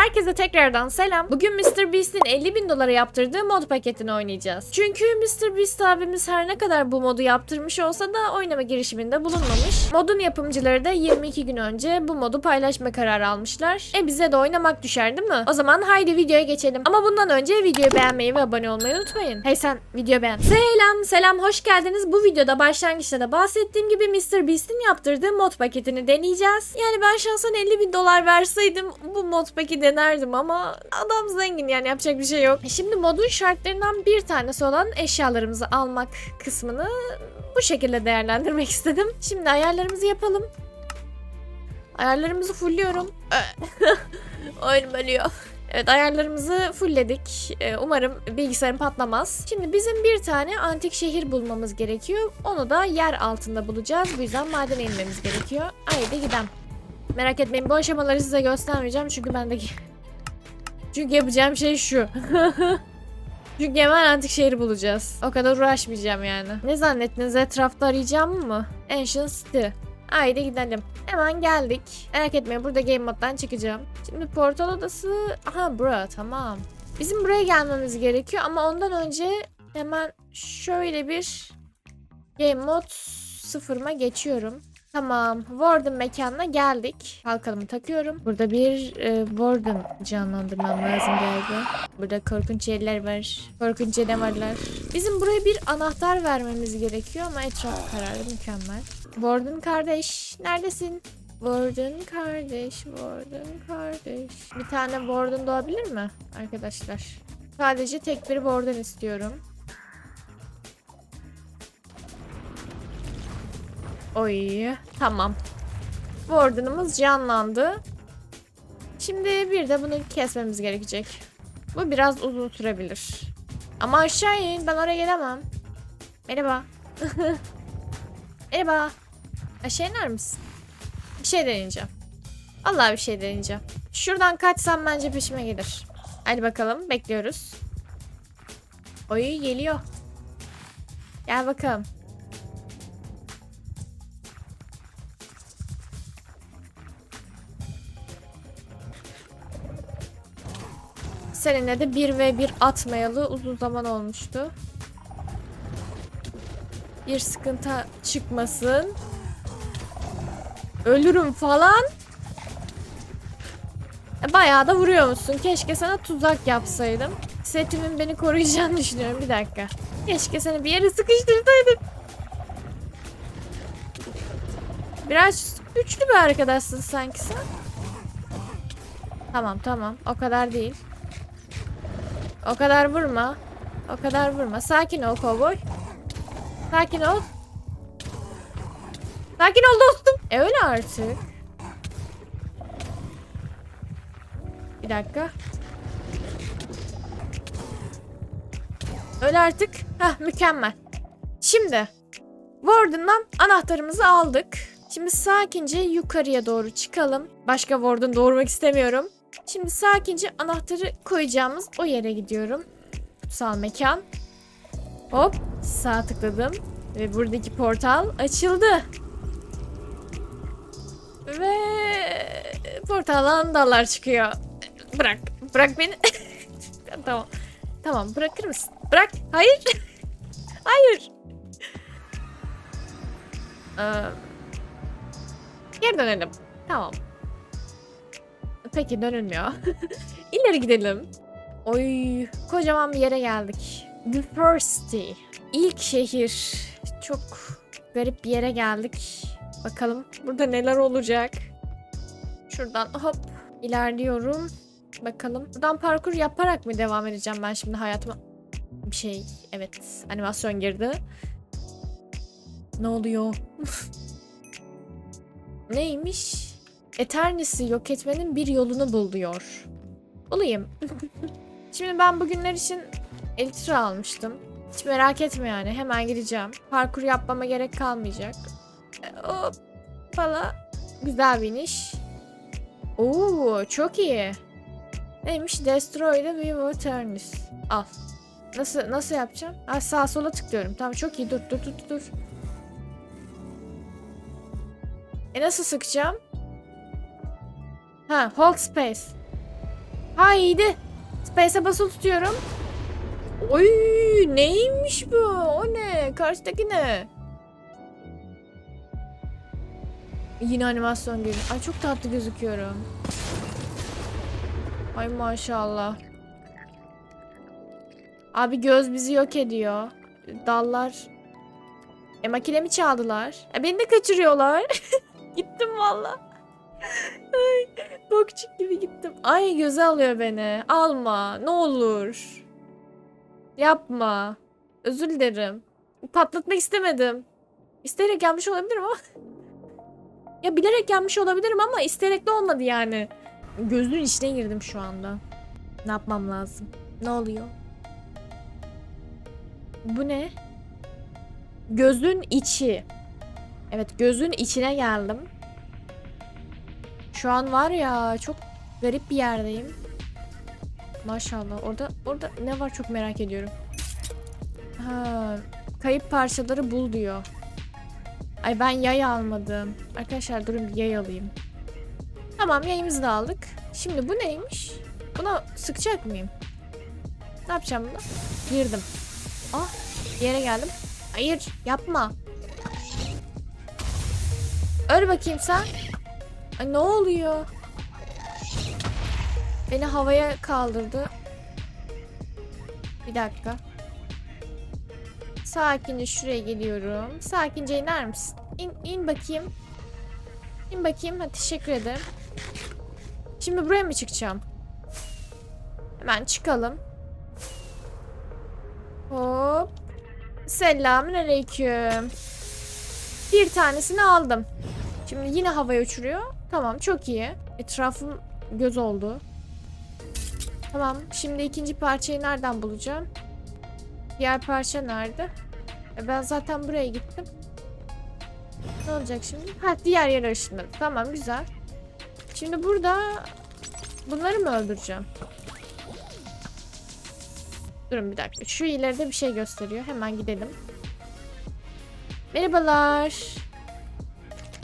Herkese tekrardan selam. Bugün Mr. Beast'in 50 bin dolara yaptırdığı mod paketini oynayacağız. Çünkü Mr. Beast abimiz her ne kadar bu modu yaptırmış olsa da oynama girişiminde bulunmamış. Modun yapımcıları da 22 gün önce bu modu paylaşma kararı almışlar. E bize de oynamak düşer değil mi? O zaman haydi videoya geçelim. Ama bundan önce videoyu beğenmeyi ve abone olmayı unutmayın. Hey sen video beğen. Selam selam hoş geldiniz. Bu videoda başlangıçta da bahsettiğim gibi Mr. Beast'in yaptırdığı mod paketini deneyeceğiz. Yani ben şahsen 50 bin dolar verseydim bu mod paki denerdim ama adam zengin yani yapacak bir şey yok. Şimdi modun şartlarından bir tanesi olan eşyalarımızı almak kısmını bu şekilde değerlendirmek istedim. Şimdi ayarlarımızı yapalım. Ayarlarımızı fullüyorum. Oyun ölüyor. Evet ayarlarımızı fullledik. Ee, umarım bilgisayarım patlamaz. Şimdi bizim bir tane antik şehir bulmamız gerekiyor. Onu da yer altında bulacağız. Bu yüzden madene inmemiz gerekiyor. Haydi gidelim. Merak etmeyin bu aşamaları size göstermeyeceğim çünkü bendeki... çünkü yapacağım şey şu. çünkü hemen antik şehri bulacağız. O kadar uğraşmayacağım yani. Ne zannettiniz etrafta arayacağım mı? Ancient City. Haydi gidelim. Hemen geldik. Merak etmeyin burada game moddan çıkacağım. Şimdi portal odası... Aha bura tamam. Bizim buraya gelmemiz gerekiyor ama ondan önce hemen şöyle bir game mod sıfırıma geçiyorum. Tamam. Warden mekanına geldik. Kalkanımı takıyorum. Burada bir e, Warden canlandırmam lazım galiba. Burada korkunç yerler var. Korkunç canavarlar. Bizim buraya bir anahtar vermemiz gerekiyor ama etraf kararı mükemmel. Warden kardeş. Neredesin? Warden kardeş. Warden kardeş. Bir tane Warden doğabilir mi arkadaşlar? Sadece tek bir Warden istiyorum. Oy tamam. Warden'ımız canlandı. Şimdi bir de bunu kesmemiz gerekecek. Bu biraz uzun sürebilir. Ama aşağı in ben oraya gelemem. Merhaba. Merhaba. Aşağı iner misin? Bir şey deneyeceğim. Allah bir şey deneyeceğim. Şuradan kaçsam bence peşime gelir. Hadi bakalım bekliyoruz. Oy geliyor. Gel bakalım. Seninle de 1 ve 1 atmayalı uzun zaman olmuştu. Bir sıkıntı çıkmasın. Ölürüm falan. E, Bayağı da vuruyor musun? Keşke sana tuzak yapsaydım. Setimin beni koruyacağını düşünüyorum. Bir dakika. Keşke seni bir yere sıkıştırsaydım. Biraz güçlü bir arkadaşsın sanki sen. Tamam tamam. O kadar değil. O kadar vurma. O kadar vurma. Sakin ol kovboy. Sakin ol. Sakin ol dostum. E öyle artık. Bir dakika. Öyle artık. Hah mükemmel. Şimdi. Warden'dan anahtarımızı aldık. Şimdi sakince yukarıya doğru çıkalım. Başka Warden doğurmak istemiyorum. Şimdi sakince anahtarı koyacağımız o yere gidiyorum. Kutsal mekan. Hop sağ tıkladım. Ve buradaki portal açıldı. Ve portaldan dallar çıkıyor. Bırak. Bırak beni. tamam. Tamam bırakır mısın? Bırak. Hayır. Hayır. Ee, geri dönelim. Tamam. Peki dönülmüyor. İleri gidelim. Oy kocaman bir yere geldik. The First City. İlk şehir. Çok garip bir yere geldik. Bakalım burada neler olacak. Şuradan hop ilerliyorum. Bakalım. Buradan parkur yaparak mı devam edeceğim ben şimdi hayatıma? Bir şey. Evet. Animasyon girdi. Ne oluyor? Neymiş? Eternis'i yok etmenin bir yolunu bul diyor. Bulayım. Şimdi ben bugünler için Elitra almıştım. Hiç merak etme yani hemen gireceğim. Parkur yapmama gerek kalmayacak. E, Hoppala. Güzel bir iniş. Oo çok iyi. Neymiş? Destroy the View Eternis. Al. Nasıl nasıl yapacağım? Ha, sağa sola tıklıyorum. Tamam çok iyi. Dur dur dur dur. E nasıl sıkacağım? Ha, hold space. Haydi. Space'e basılı tutuyorum. Oy neymiş bu? O ne? Karşıdaki ne? Yine animasyon geliyor. Ay çok tatlı gözüküyorum. Ay maşallah. Abi göz bizi yok ediyor. Dallar. E makinemi çaldılar. E beni de kaçırıyorlar. gittim valla. Ay, Bokçuk gibi gittim. Ay göze alıyor beni. Alma ne olur. Yapma. Özür dilerim. Patlatmak istemedim. İsteyerek yanlış olabilirim ama. ya bilerek yanlış olabilirim ama isteyerek de olmadı yani. Gözünün içine girdim şu anda. Ne yapmam lazım? Ne oluyor? Bu ne? Gözün içi. Evet gözün içine geldim. Şu an var ya çok garip bir yerdeyim. Maşallah. Orada orada ne var çok merak ediyorum. Ha, kayıp parçaları bul diyor. Ay ben yay almadım. Arkadaşlar durun bir yay alayım. Tamam yayımızı da aldık. Şimdi bu neymiş? Buna sıkacak mıyım? Ne yapacağım buna? Girdim. Ah yere geldim. Hayır yapma. Öl bakayım sen. Ay ne oluyor? Beni havaya kaldırdı. Bir dakika. Sakince şuraya geliyorum. Sakince iner misin? İn, in bakayım. İn bakayım. Ha, teşekkür ederim. Şimdi buraya mı çıkacağım? Hemen çıkalım. Hop. Selamün aleyküm. Bir tanesini aldım. Şimdi yine havaya uçuruyor. Tamam çok iyi. Etrafım göz oldu. Tamam şimdi ikinci parçayı nereden bulacağım? Diğer parça nerede? E ben zaten buraya gittim. Ne olacak şimdi? Ha diğer yere ışınladım. Tamam güzel. Şimdi burada bunları mı öldüreceğim? Durun bir dakika. Şu ileride bir şey gösteriyor. Hemen gidelim. Merhabalar.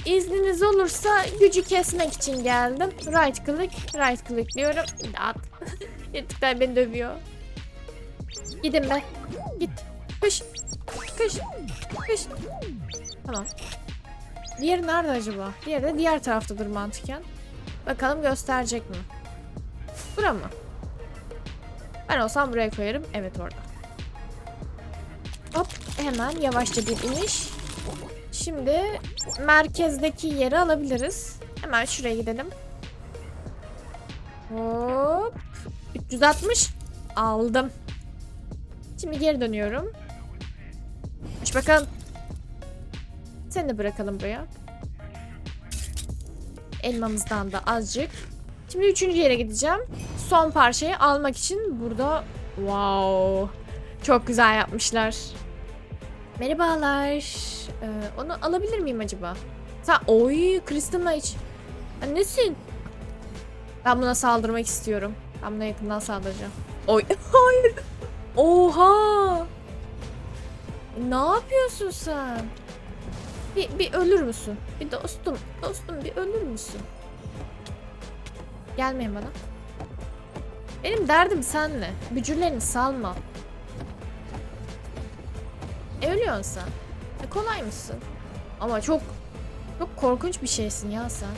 İzniniz olursa gücü kesmek için geldim. Right click, right click diyorum. At. Yırtıklar beni dövüyor. Gidin be. Git. Kış. Kış. Kış. Tamam. Diğeri nerede acaba? Diğeri de diğer taraftadır mantıken. Bakalım gösterecek mi? Bura mı? Ben olsam buraya koyarım. Evet orada. Hop hemen yavaşça bir iniş. Şimdi merkezdeki yeri alabiliriz. Hemen şuraya gidelim. Hop. 360 aldım. Şimdi geri dönüyorum. Aç bakalım. Seni bırakalım buraya. Elmamızdan da azıcık. Şimdi üçüncü yere gideceğim. Son parçayı almak için burada wow çok güzel yapmışlar. Merhabalar. Ee, onu alabilir miyim acaba? Sen oy Crystal Mage. Nesin? Ben buna saldırmak istiyorum. Ben buna yakından saldıracağım. Oy hayır. Oha. Ne yapıyorsun sen? Bir, bir ölür müsün? Bir dostum, dostum bir ölür müsün? Gelmeyin bana. Benim derdim senle. Bücürlerini salma. E ölüyorsun sen. E kolay mısın? Ama çok çok korkunç bir şeysin ya sen.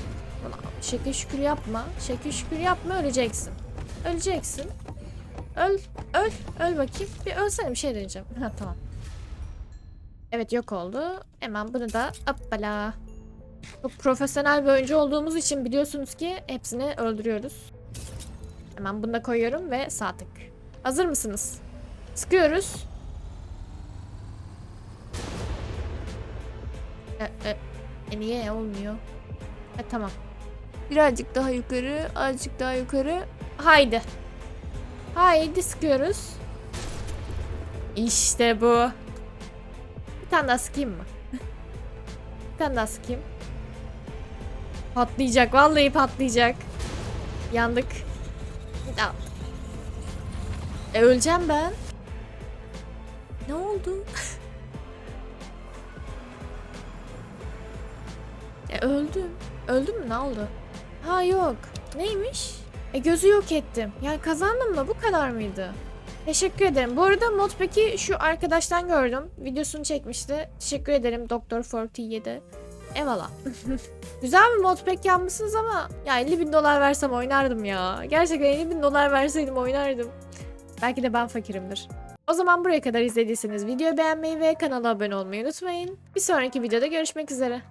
Bana şekil şükür yapma. Şekil şükür yapma öleceksin. Öleceksin. Öl, öl, öl bakayım. Bir ölsene bir şey deneyeceğim. Ha tamam. Evet yok oldu. Hemen bunu da hoppala. Çok profesyonel bir oyuncu olduğumuz için biliyorsunuz ki hepsini öldürüyoruz. Hemen bunu da koyuyorum ve sağ tık. Hazır mısınız? Sıkıyoruz. E, e, e niye olmuyor? E tamam. Birazcık daha yukarı, azıcık daha yukarı. Haydi. Haydi sıkıyoruz. İşte bu. Bir tane daha sıkayım mı? bir tane daha sıkayım. Patlayacak. Vallahi patlayacak. Yandık. Tamam. E öleceğim ben. Ne oldu? e öldüm. Öldüm mü? Ne oldu? Ha yok. Neymiş? E gözü yok ettim. Yani kazandım mı? Bu kadar mıydı? Teşekkür ederim. Bu arada Modpack'i şu arkadaştan gördüm. Videosunu çekmişti. Teşekkür ederim Doktor 47. Eyvallah. Güzel bir modpack yapmışsınız ama ya 50 bin dolar versem oynardım ya. Gerçekten 50 bin dolar verseydim oynardım. Belki de ben fakirimdir. O zaman buraya kadar izlediyseniz videoyu beğenmeyi ve kanala abone olmayı unutmayın. Bir sonraki videoda görüşmek üzere.